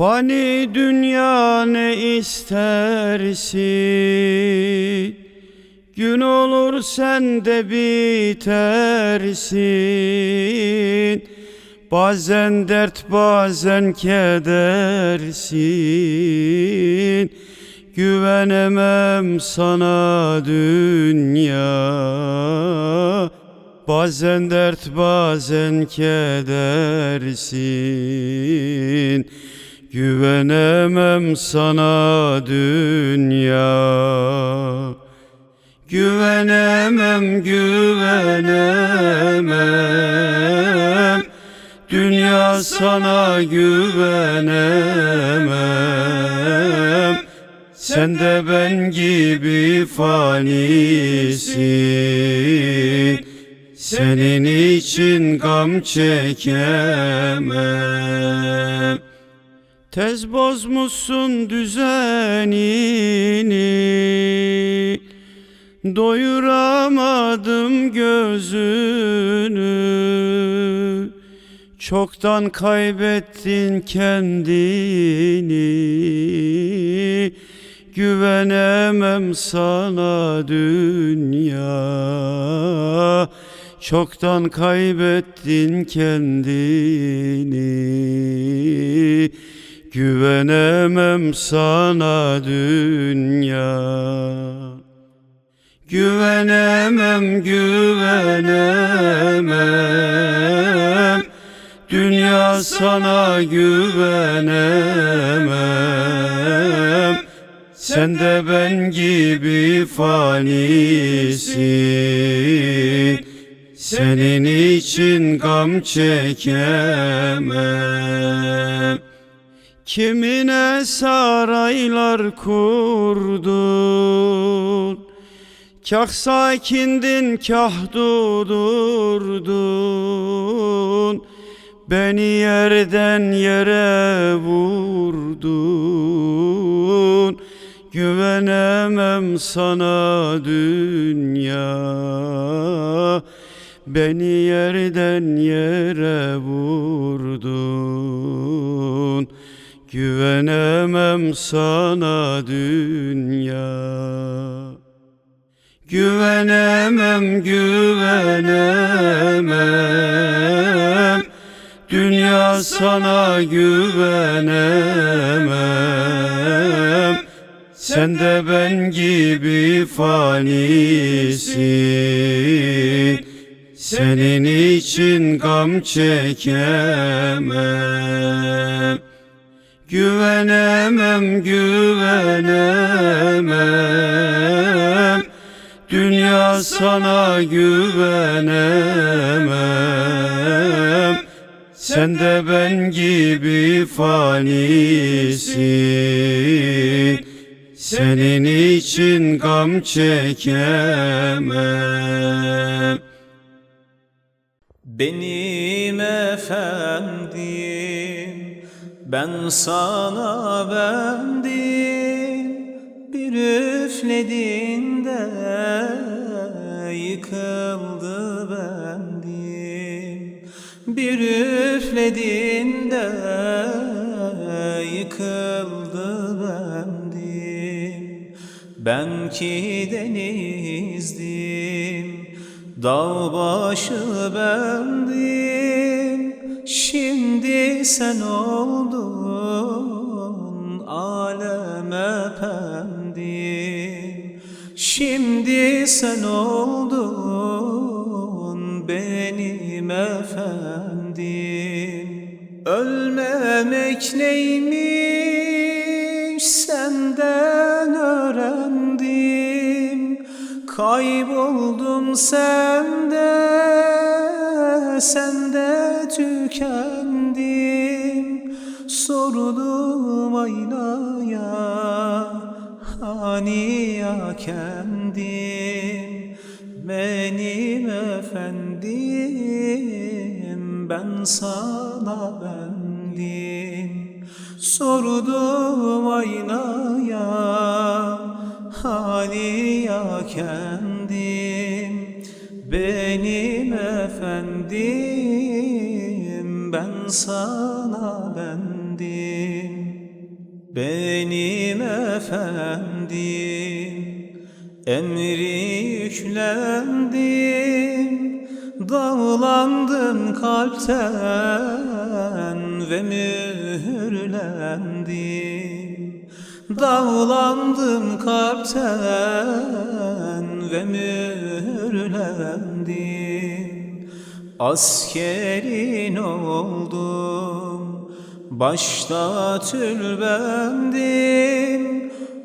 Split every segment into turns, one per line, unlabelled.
Fani dünya ne istersin? Gün olur sen de bitersin. Bazen dert bazen kedersin. Güvenemem sana dünya. Bazen dert bazen kedersin Güvenemem sana dünya. Güvenemem güvenemem. Dünya sana güvenemem. Sen de ben gibi fanisin. Senin için gam çekemem Tez bozmuşsun düzenini. Doyuramadım gözünü. Çoktan kaybettin kendini. Güvenemem sana dünya. Çoktan kaybettin kendini Güvenemem sana dünya. Güvenemem güvenemem. Dünya sana güvenemem. Sen de ben gibi fanisin. Senin için gam çekemem Kimine saraylar kurdun? Kah sakindin kah durdurdun Beni yerden yere vurdun. Güvenemem sana dünya. Beni yerden yere vurdun Güvenemem sana dünya. Güvenemem güvenemem. Dünya sana güvenemem. Sen de ben gibi fanisin. Senin için gam çekemem Güvenemem güvenemem. Dünya sana güvenemem. Sen de ben gibi fanisin. Senin için gam çekemem.
Benim efendim ben sana bendim Bir üflediğinde yıkıldı bendim. Bir üflediğinde yıkıldı bendim. Ben ki denizdim Dağ başı bendim Şimdi sen oldun Alem efendim Şimdi sen oldun Benim efendim. Ölmemek neymiş Senden öğrendim. Kayboldum sende, sende tükendim Sordum aynaya, hani ya kendim? Benim efendim, ben sana bendim. Sordum aynaya hali ya kendim? Benim efendim ben sana bendim. Benim efendim Emri yüklendim. Dağlandım kalpten ve mühürlendim Dağlandım kalpten ve mühürlendim Askerin oldum Başta tülbendim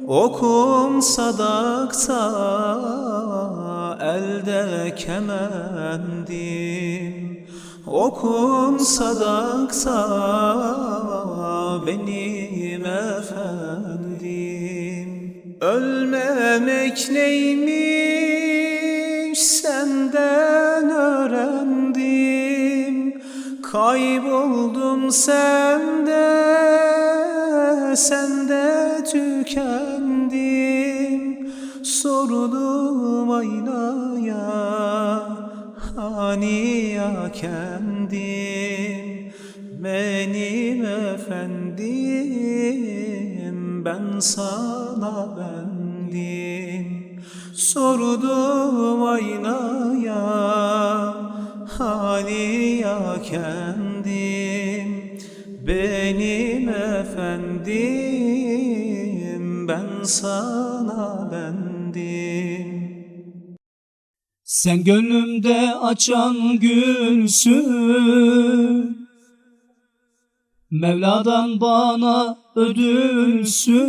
Okum sadakta Elde kemendim. Okum sadakta Benim efendim. Ölmemek neymiş senden Kayboldum sende, sende tükendim. Sordum aynaya, hani ya kendim? Benim efendim, ben sana bendim. Sordum aynaya hali ya kendim? Benim efendim ben sana bendim.
Sen gönlümde açan gülsün. Mevla'dan bana ödülsün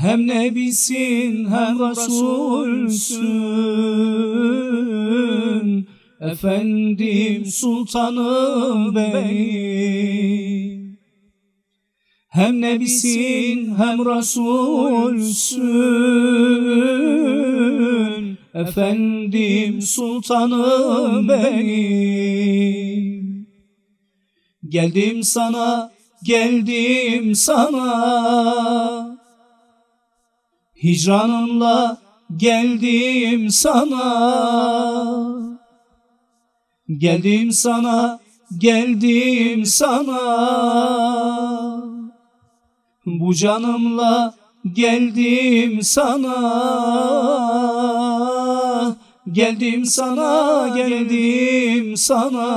Hem nebisin hem Resulsün. Efendim sultanım benim hem nebisin hem Resulsün. Efendim sultanım benim Geldim sana, geldim sana Hicranınla geldim sana. Geldim sana, geldim sana. Bu canımla geldim sana. Geldim sana geldim sana.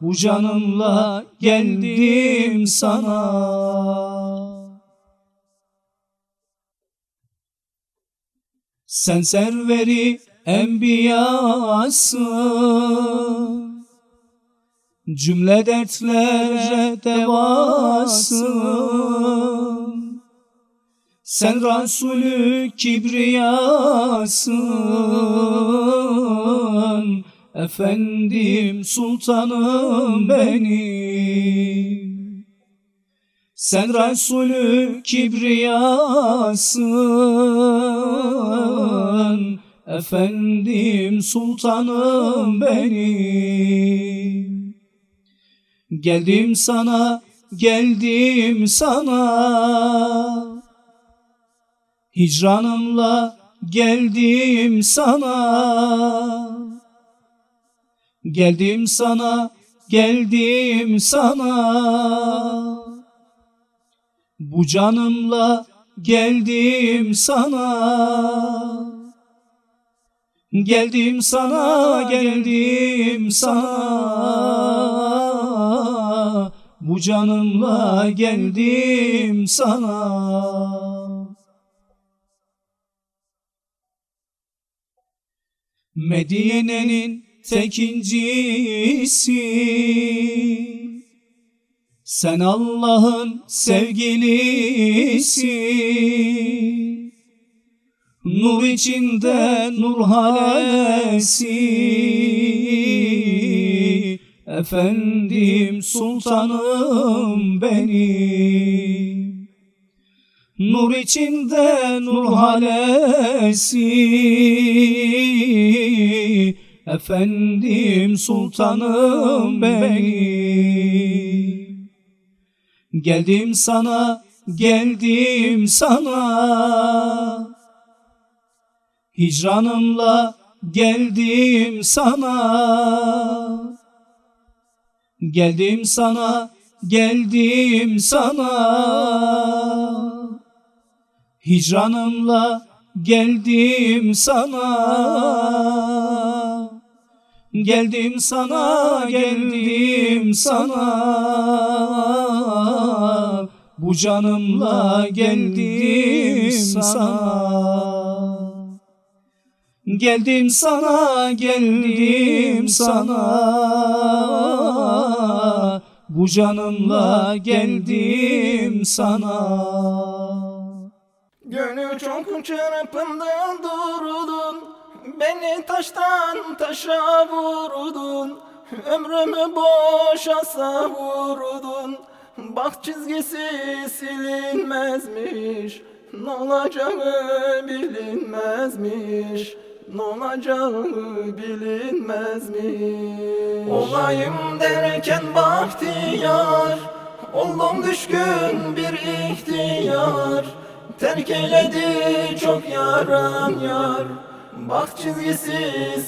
Bu canımla geldim sana Sen serveri enbiyasın Cümle dertlere devasın Sen Resulü kibriyasın. Efendim sultanım benim Sen Resulü kibriyasın. Efendim sultanım benim. Geldim sana, geldim sana. Hicranımla geldim sana. Geldim sana, geldim sana Bu canımla geldim sana. Geldim sana, geldim sana. Bu canımla geldim sana. Medine'nin tek incisi Sen Allah'ın sevgilisi. Nur içinde nur halesi. Efendim sultanım benim. Nur içinde nur halesi. Efendim sultanım benim Geldim sana, geldim sana. Hicranımla geldim sana. Geldim sana, geldim sana. Hicranımla geldim sana. Geldim sana, geldim sana Bu canımla geldim sana. Geldim sana, geldim sana. Bu canımla geldim sana.
Gönül çok çırpındı durdun Beni taştan taşa vurdun Ömrümü boşa savurdun Bak çizgisi silinmezmiş Ne olacağı bilinmezmiş Ne olacağı bilinmezmiş. Olayım derken bahtiyar Oldum düşkün bir ihtiyar. Terk eyledi çok yaran yar. Bak çizgisi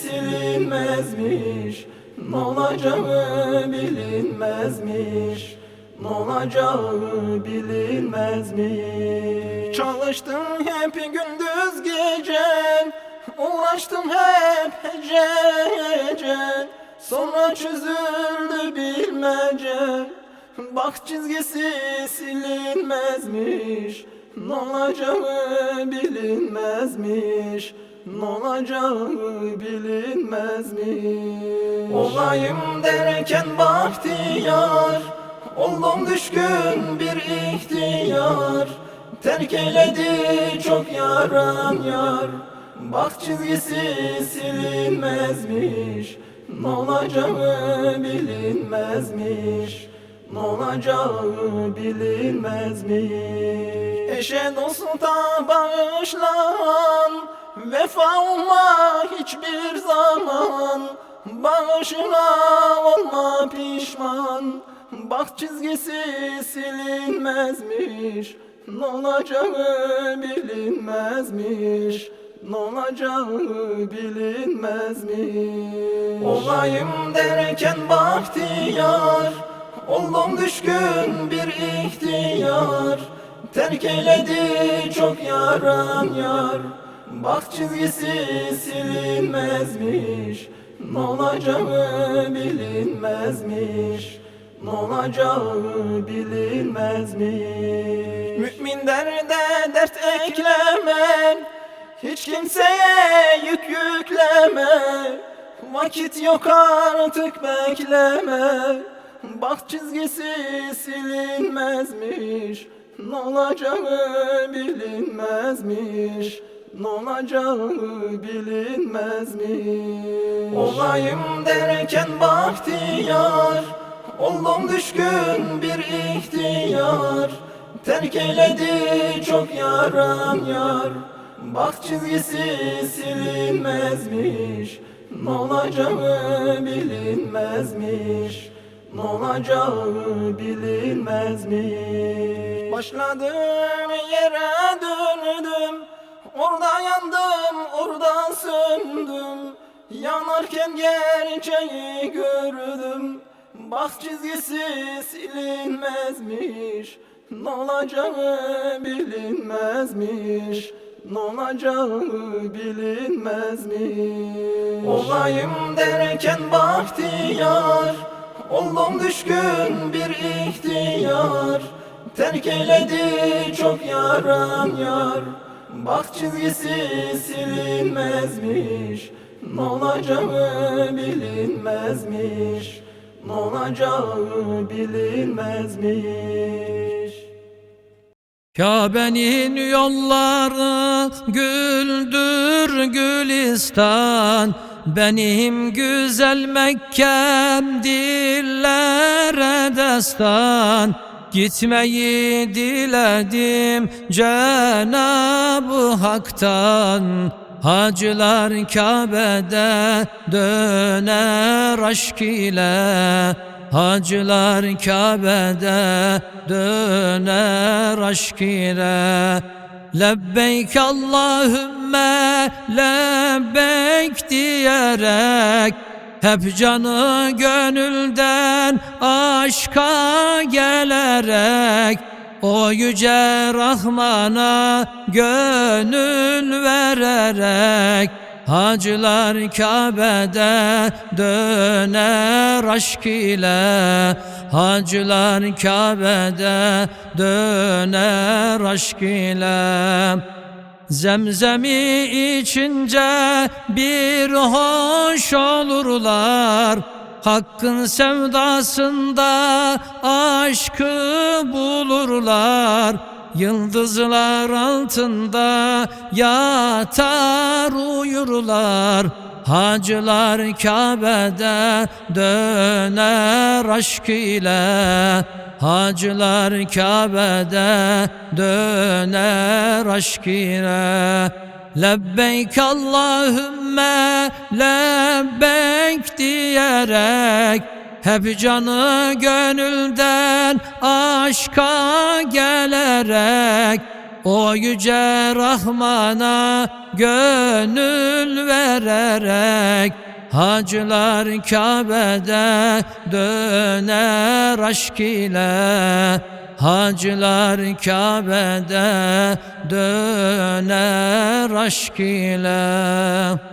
silinmezmiş Ne olacağı bilinmezmiş Ne olacağı bilinmezmiş Çalıştım hep gündüz gece Uğraştım hep hece hece. Sonra çözüldü bilmece Bak çizgisi silinmezmiş. Ne olacağı bilinmezmiş Ne olacağı bilinmezmiş. Olayım derken bahtiyar Oldum düşkün bir ihtiyar. Terk eyledi çok yaran yar. Bak çizgisi silinmezmiş. Ne olacağı bilinmezmiş. Ne olacağı bilinmezmiş. Eşe dosta bağışlan. Vefa olma hiçbir zaman. Bağışına olma pişman Bak çizgisi silinmezmiş Ne olacağı bilinmezmiş Ne olacağı bilinmezmiş. Olayım derken bahtiyar Oldum düşkün bir ihtiyar. Terk eyledi çok yaran yar Bak çizgisi silinmezmiş Ne olacağı bilinmezmiş Ne olacağı bilinmezmiş Mümin derde dert ekleme Hiç kimseye yük yükleme Vakit yok artık bekleme Bak çizgisi silinmezmiş. Ne olacağı bilinmezmiş Ne olacağı bilinmezmiş. Olayım derken bahtiyar Oldum düşkün bir ihtiyar. Terk eyledi çok yaran yar. Bak çizgisi silinmezmiş. Ne olacağı bilinmezmiş. Ne olacağı bilinmezmiş. Başladığım yere döndüm. Orada yandım, orada söndüm. Yanarken gerçeği gördüm Bak çizgisi silinmezmiş Ne olacağı bilinmezmiş Ne olacağı bilinmezmiş. Olayım derken bahtiyar Oldum düşkün bir ihtiyar. Terk eyledi çok yaran yar Bak çizgisi silinmezmiş Ne olacağı bilinmezmiş Ne olacağı bilinmezmiş.
Kabe'nin yolları güldür gülistan. Benim güzel Mekkem dillere destan. Gitmeyi diledim Cenab-ı Hak'tan Hacılar Kabe'de döner aşk ile. Hacılar Kabe'de döner aşk ile. Lebbeyk Allahümme lebbeyk diyerek Hep canı gönülden aşka gelerek O yüce Rahman'a gönül vererek Hacılar Kabe'de döner aşk ile. Hacılar Kabe'de döner aşk ile. Zemzemi içince bir hoş olurlar Hakkın sevdasında aşkı bulurlar. Yıldızlar altında yatar uyurlar. Hacılar Kabe'de döner aşk ile. Hacılar Kabe'de döner aşk ile. Lebbeyk Allahümme lebbeyk diyerek hep canı gönülden aşka gelerek O yüce Rahman'a gönül vererek Hacılar Kabe'de döner aşk ile Hacılar Kabe'de döner aşk ile